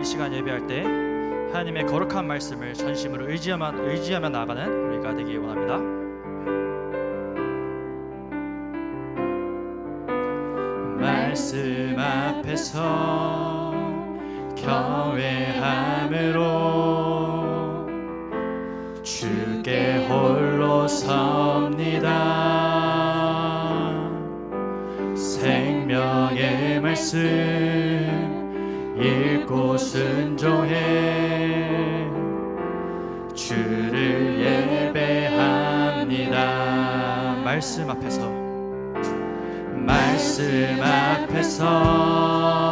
이 시간 예배할 때 하나님의 거룩한 말씀을 전심으로 의지하며, 의지하며 나가는 우리가 되길 원합니다. 말씀 앞에서 경외함으로 주께 홀로 섭니다 생명의 말씀 믿고 순종해. 주를 예배합니다. 말씀 앞에서. 말씀 앞에서.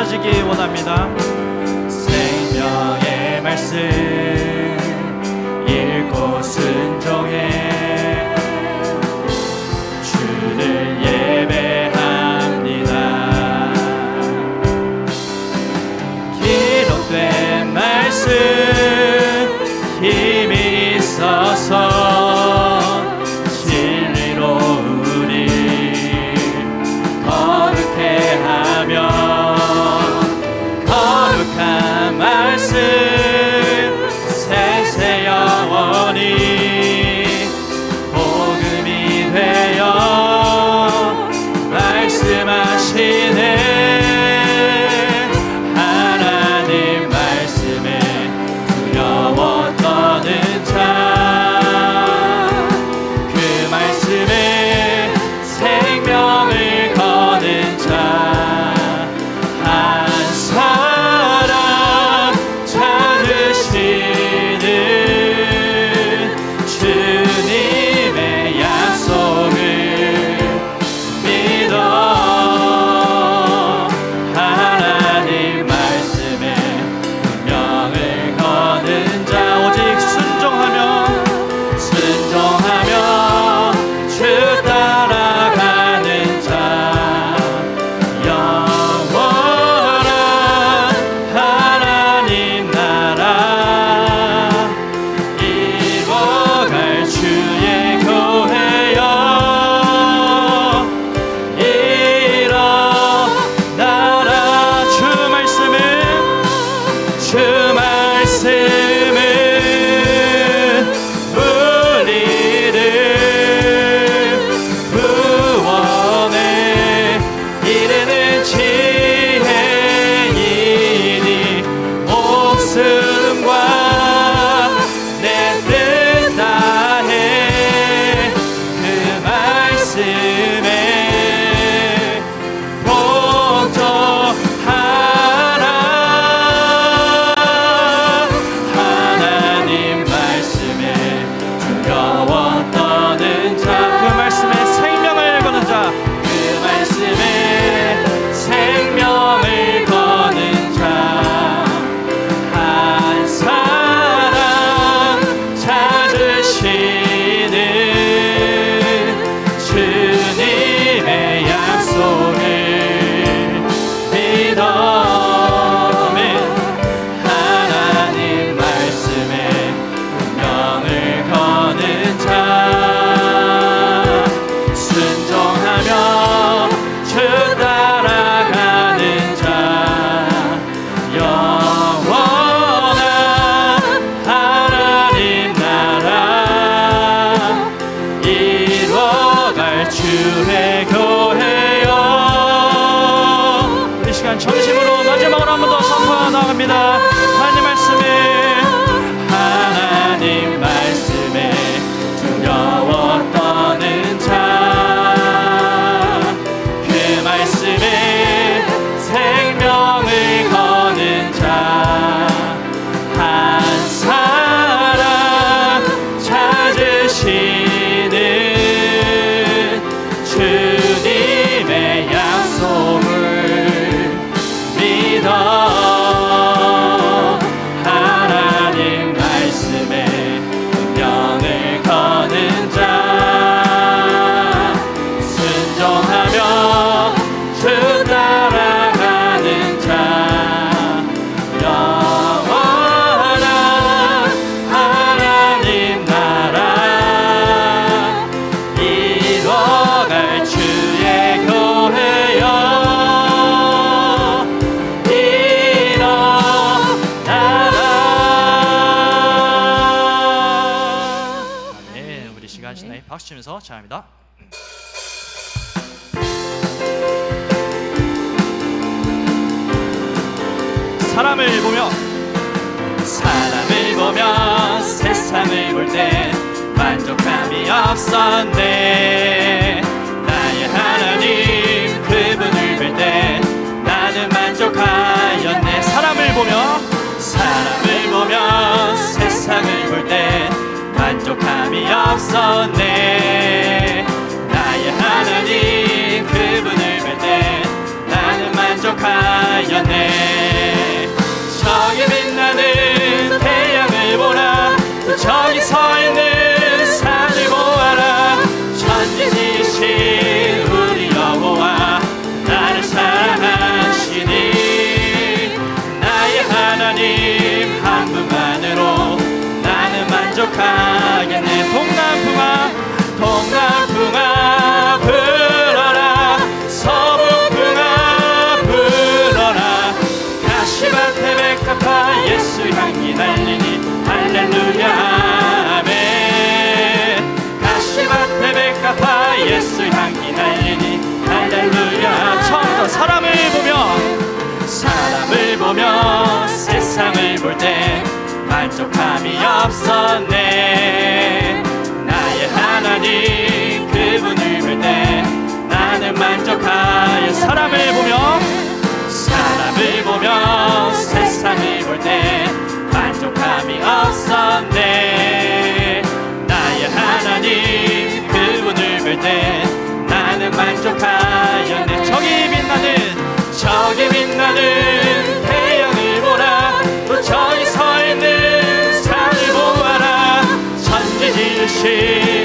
찾아지기 원합니다. 생명의 말씀. 감사합니다. 박수 치면서 찬양합니다. 사람을 보며 사람을 보며 세상을 볼 때 만족함이 없었네 나의 하나님 그분을 볼 때 나는 만족하였네 사람을 보며 사람을 보며 세상을 볼 때 부족함이 없었네. 나의 하나님. 부족함이 없었네. 나의 하나님 그분을 볼때 나는 만족하여 사람을 보며 사람을 보며 세상을 볼 때 만족함이 없었네. 나의 하나님 그분을 볼 때 나는 만족하여 내 적이 빛나는 적이 빛나는 mexer.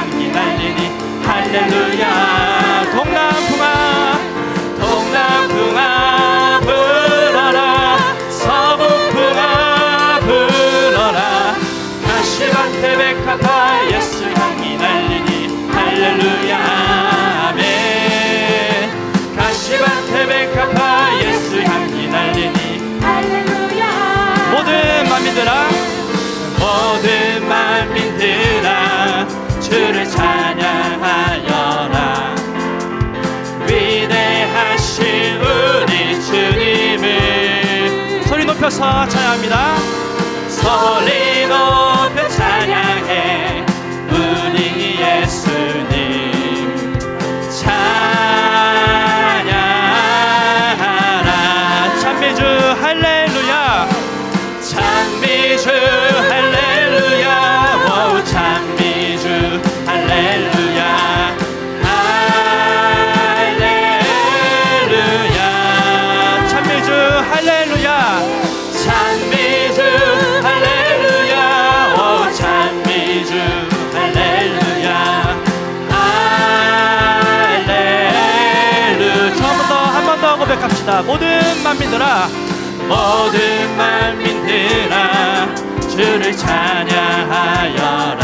참 기다리니 할렐루야. 일어서 찬양합니다. 서리고 모든 만민들아 모든 만민들아 주를 찬양하여라.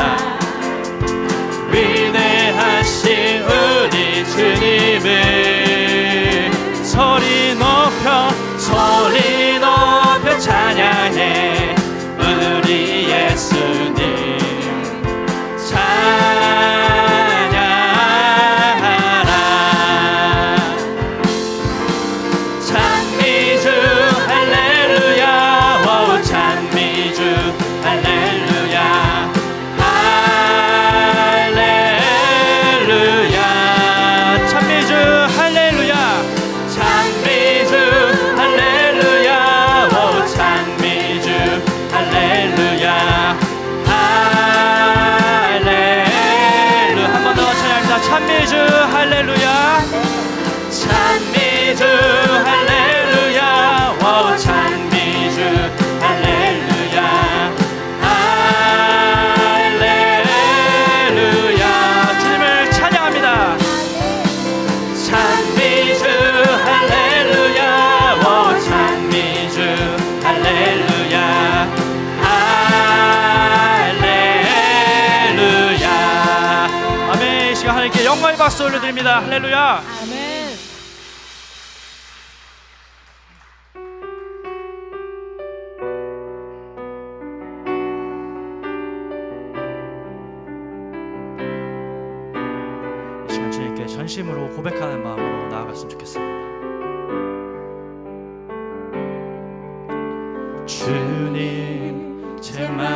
박수 올려드립니다. 할렐루야. 아멘. 심으로 고백하는 마음으로 나아갔으면 좋겠습니다. 주님, 제마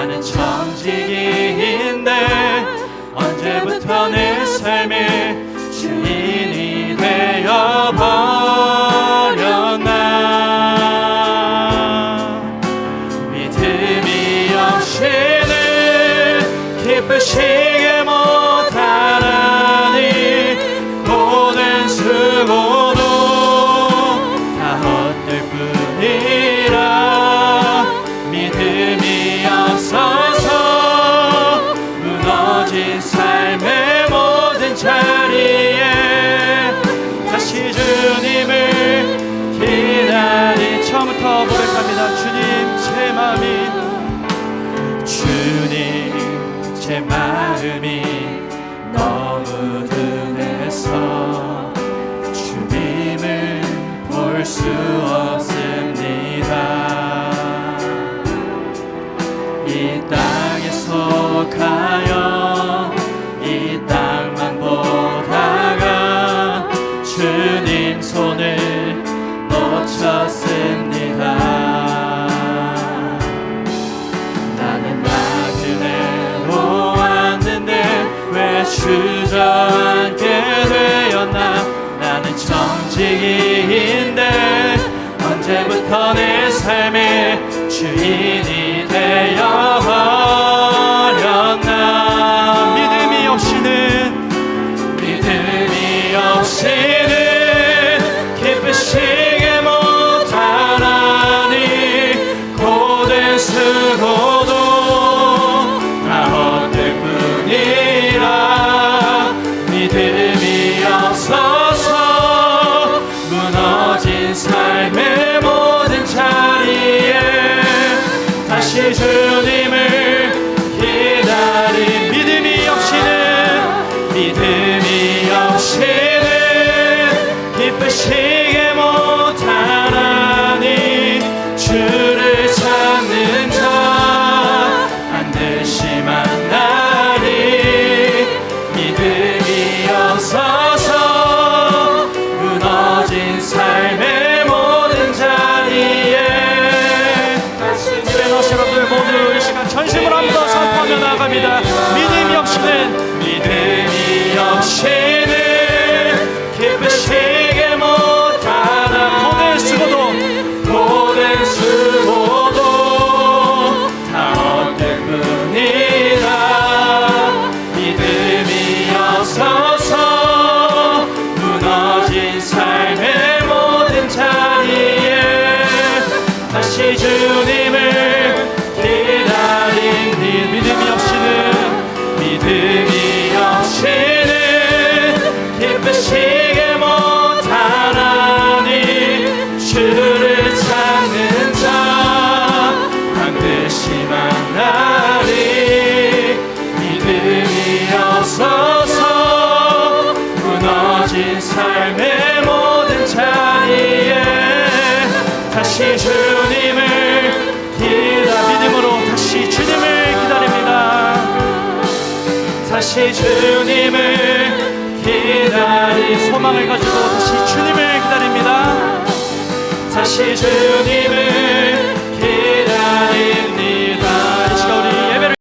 나는 청지 이 땅에 속하여 이 땅. 다시 주님을 기다리 소망을 가지고 다시 주님을 기다립니다. 다시 주님